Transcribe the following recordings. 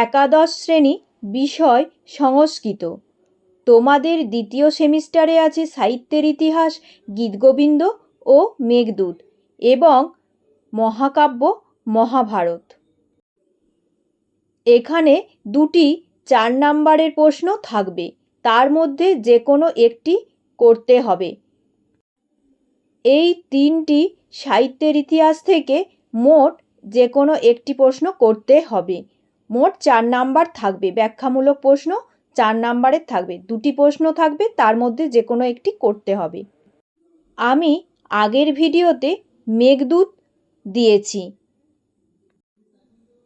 একাদশ শ্রেণি বিষয় সংস্কৃত। তোমাদের দ্বিতীয় সেমিস্টারে আছে সাহিত্যের ইতিহাস, গীতগোবিন্দ ও মেঘদূত এবং মহাকাব্য, মহাভারত। এখানে দুটি চার নাম্বারের প্রশ্ন থাকবে। তার মধ্যে যে কোনো একটি করতে হবে। এই তিনটি সাহিত্যের ইতিহাস থেকে মোট যে কোনো একটি প্রশ্ন করতে হবে। মোট চার নাম্বার থাকবে। ব্যাখ্যামূলক প্রশ্ন, চার নাম্বারের থাকবে। দুটি প্রশ্ন থাকবে, তার মধ্যে যে কোনো একটি করতে হবে। আমি আগের ভিডিওতে মেঘদূত দিয়েছি।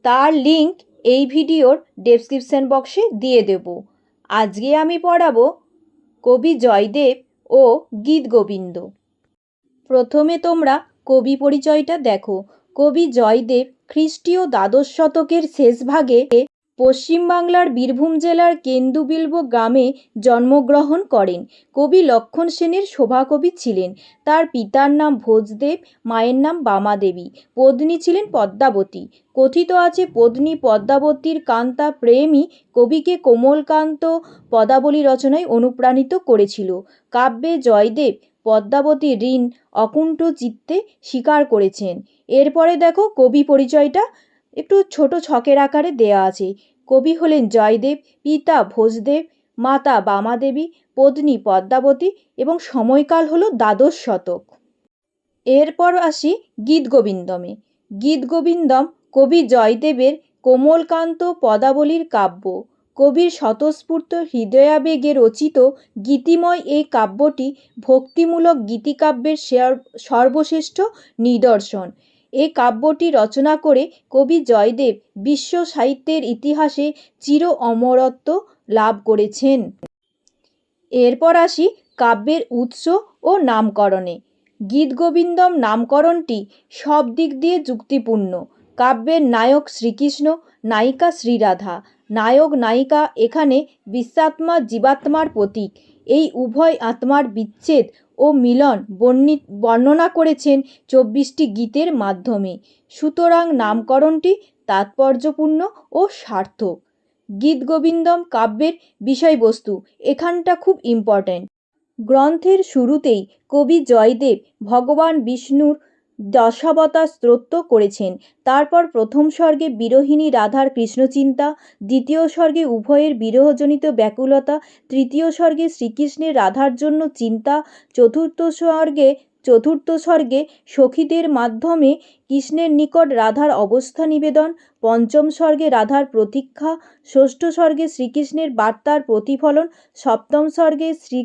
তার লিংক এই ভিডিওর ডেসক্রিপশন বক্সে দিয়ে দেব। আজকে আমি পড়াবো কবি জয়দেব ও গীতগোবিন্দ প্রথমে তোমরা কবি পরিচয়টা দেখো। কবি জয়দেব খ্রিস্টীয় দ্বাদশ শতকের শেষভাগে পশ্চিমবাংলার বীরভূম জেলার কেন্দুবিল্ব গ্রামে জন্মগ্রহণ করেন। কবি লক্ষণ সেনের শোভাকবি ছিলেন। তার পিতার নাম ভোজদেব, মায়ের নাম বামাদেবী। পত্নী ছিলেন পদ্মাবতী। কথিত আছে পত্নী পদ্মাবতীর কান্তা প্রেমই কবিকে কোমলকান্ত পদাবলী রচনায় অনুপ্রাণিত করেছিল। কাব্যে জয়দেব পদ্মাবতীর ঋণ অকুণ্ঠ চিত্তে স্বীকার করেছেন। এরপরে দেখো কবি পরিচয়টা একটু ছোট ছকের আকারে দেয়া আছে। কবি হলেন জয়দেব, পিতা ভোজদেব, মাতা বামাদেবী, পত্নী পদ্মাবতী এবং সময়কাল হলো দ্বাদশ শতক। এরপর আসি গীতগোবিন্দমে গীতগোবিন্দম কবি জয়দেবের কোমলকান্ত পদাবলীর কাব্য। কবির স্বতঃস্ফূর্ত হৃদয়াবেগে রচিত গীতিময় এই কাব্যটি ভক্তিমূলক গীতিকাব্যের সর্বশ্রেষ্ঠ নিদর্শন। এ কাব্যটি রচনা করে কবি জয়দেব বিশ্ব সাহিত্যের ইতিহাসে চির অমরত্ব লাভ করেছেন। এরপর আসি কাব্যের উৎস ও নামকরণে। গীতগোবিন্দম নামকরণটি সব দিক দিয়ে যুক্তিপূর্ণ। কাব্যের নায়ক শ্রীকৃষ্ণ, নায়িকা শ্রীরাধা নায়ক নায়িকা এখানে বিশ্বাত্মা জীবাত্মার প্রতীক। এই উভয় আত্মার বিচ্ছেদ ও মিলন বর্ণিত বর্ণনা করেছেন চব্বিশটি গীতের মাধ্যমে। সুতরাং নামকরণটি তাৎপর্যপূর্ণ ও সার্থক। গীতগোবিন্দম কাব্যের বিষয়বস্তু এখানটা খুব ইম্পর্ট্যান্ট গ্রন্থের শুরুতেই কবি জয়দেব, ভগবান বিষ্ণুর দশাবতার স্তোত্র করেছেন। তারপর প্রথম স্বর্গে বিরোহিণী রাধার কৃষ্ণচিন্তা, দ্বিতীয় স্বর্গে উভয়ের বিরহজনিত ব্যাকুলতা, তৃতীয় স্বর্গে শ্রীকৃষ্ণের রাধার জন্য চিন্তা, চতুর্থ স্বর্গে চতুর্থ স্বর্গে সখীদের মাধ্যমে কৃষ্ণের নিকট রাধার অবস্থা নিবেদন, পঞ্চম স্বর্গে রাধার প্রতীক্ষা, ষষ্ঠ স্বর্গে শ্রীকৃষ্ণের বার্তার প্রতিফলন, সপ্তম স্বর্গে শ্রী,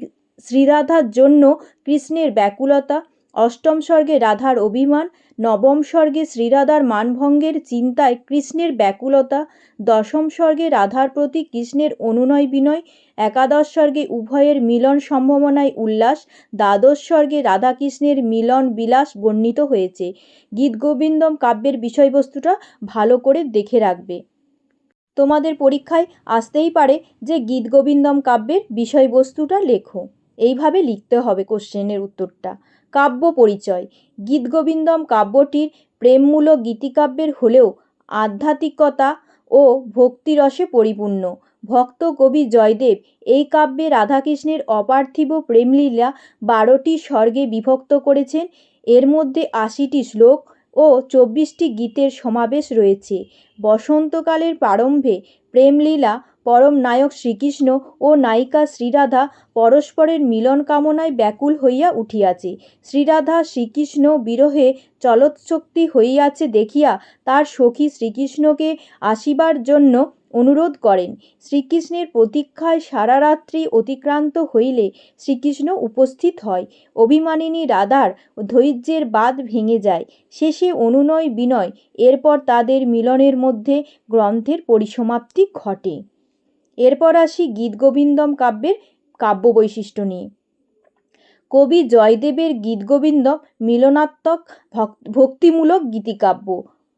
শ্রীরাধার জন্য কৃষ্ণের ব্যাকুলতা অষ্টম স্বর্গে রাধার অভিমান, নবম স্বর্গে শ্রীরাধার মানভঙ্গের চিন্তায় কৃষ্ণের ব্যাকুলতা, দশম স্বর্গে রাধার প্রতি কৃষ্ণের অনুনয় বিনয়, একাদশ স্বর্গে উভয়ের মিলন সম্ভাবনায় উল্লাস, দ্বাদশ স্বর্গে রাধাকৃষ্ণের মিলন বিলাস বর্ণিত হয়েছে। গীতগোবিন্দম কাব্যের বিষয়বস্তুটা ভালো করে দেখে রাখবে। তোমাদের পরীক্ষায় আসতেই পারে যে গীতগোবিন্দম কাব্যের বিষয়বস্তুটা লেখো। এইভাবে লিখতে হবে কোশ্চেনের উত্তরটা। কাব্য পরিচয়। গীতগোবিন্দম কাব্যটির প্রেমমূলক গীতিকাব্যের হলেও আধ্যাত্মিকতা ও ভক্তিরসে পরিপূর্ণ। ভক্ত কবি জয়দেব এই কাব্যে রাধাকৃষ্ণের অপার্থিব প্রেমলীলা বারোটি স্বর্গে বিভক্ত করেছেন। এর মধ্যে আশিটি শ্লোক ও চব্বিশটি গীতের সমাবেশ রয়েছে। বসন্তকালের প্রারম্ভে প্রেমলীলা, পরম নায়ক শ্রীকৃষ্ণ ও নায়িকা শ্রীরাধা পরস্পরের মিলন কামনায় ব্যাকুল হইয়া উঠিয়াছে। শ্রীরাধা শ্রীকৃষ্ণ বিরহে চলৎশক্তি হইয়াছে দেখিয়া তার সখী শ্রীকৃষ্ণকে আসিবার জন্য অনুরোধ করেন। শ্রীকৃষ্ণের প্রতীক্ষায় সারা রাত্রি অতিক্রান্ত হইলে শ্রীকৃষ্ণ উপস্থিত হয়। অভিমানিনী রাধার ধৈর্যের বাদ ভেঙে যায়। শেষে অনুনয় বিনয়, এরপর তাদের মিলনের মধ্যে গ্রন্থের পরিসমাপ্তি ঘটে। এরপর আসি গীতগোবিন্দম কাব্যের কাব্য বৈশিষ্ট্য নিয়ে। কবি জয়দেবের গীতগোবিন্দম মিলনাত্মক ভক্তিমূলক গীতিকাব্য।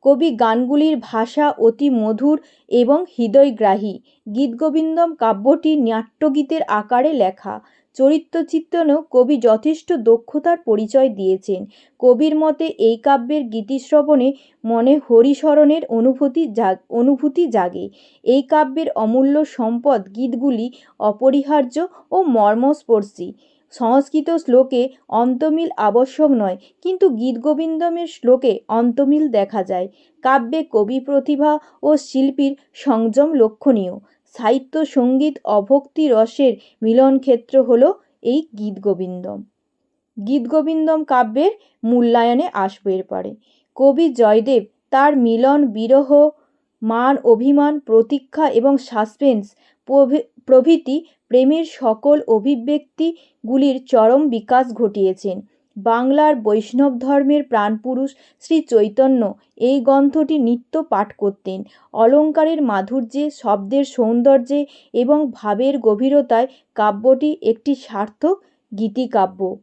কবি গানগুলির ভাষা অতি মধুর এবং হৃদয়গ্রাহী। গীতগোবিন্দম কাব্যটি নাট্যগীতের আকারে লেখা। চরিত্র চিত্রণেও কবি যথেষ্ট দক্ষতার পরিচয় দিয়েছেন। কবির মতে এই কাব্যের গীতিশ্রবণে মনে হরিশরণের অনুভূতি জাগ অনুভূতি জাগে। এই কাব্যের অমূল্য সম্পদ গীতগুলি অপরিহার্য ও মর্মস্পর্শী। সংস্কৃত শ্লোকে অন্তমিল আবশ্যক নয়, কিন্তু গীতগোবিন্দমের শ্লোকে অন্তমিল দেখা যায়। কাব্যে কবি প্রতিভা ও শিল্পীর সংযম লক্ষণীয়। সাহিত্য সংগীত অভক্তি রসের মিলন ক্ষেত্র হল এই গীতগোবিন্দম। গীতগোবিন্দম কাব্যের মূল্যায়নে আসবে এরপরে কবি জয়দেব তার মিলন বিরহ মান, অভিমান, প্রতীক্ষা এবং সাসপেন্স প্রভৃ- প্রভৃতি প্রেমের সকল অভিব্যক্তিগুলির চরম বিকাশ ঘটিয়েছেন। বাংলার বৈষ্ণব ধর্মের প্রাণপুরুষ শ্রী চৈতন্য এই গ্রন্থটি নিত্য পাঠ করতেন। অলঙ্কারের মাধুর্যে, শব্দের সৌন্দর্যে এবং ভাবের গভীরতায় কাব্যটি একটি সার্থক গীতিকাব্য।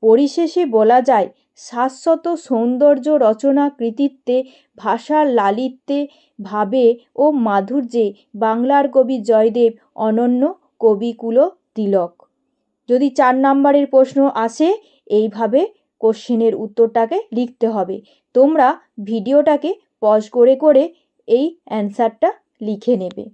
পরিশেষে বলা যায় শাশ্বত সৌন্দর্য রচনা কৃতিত্বে, ভাষার লালিত্যে ভাবে ও মাধুর্যে বাংলার কবি জয়দেব, অনন্য কবিকুল তিলক। যদি চার নাম্বারের প্রশ্ন আসে, এইভাবে কোশ্চেনের উত্তরটাকে লিখতে হবে। তোমরা ভিডিওটাকে পজ করে করে এই অ্যান্সারটা লিখে নেবে।